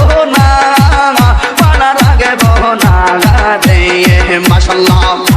রাখব না মানা রাখব না রে মাশাল্লাহ।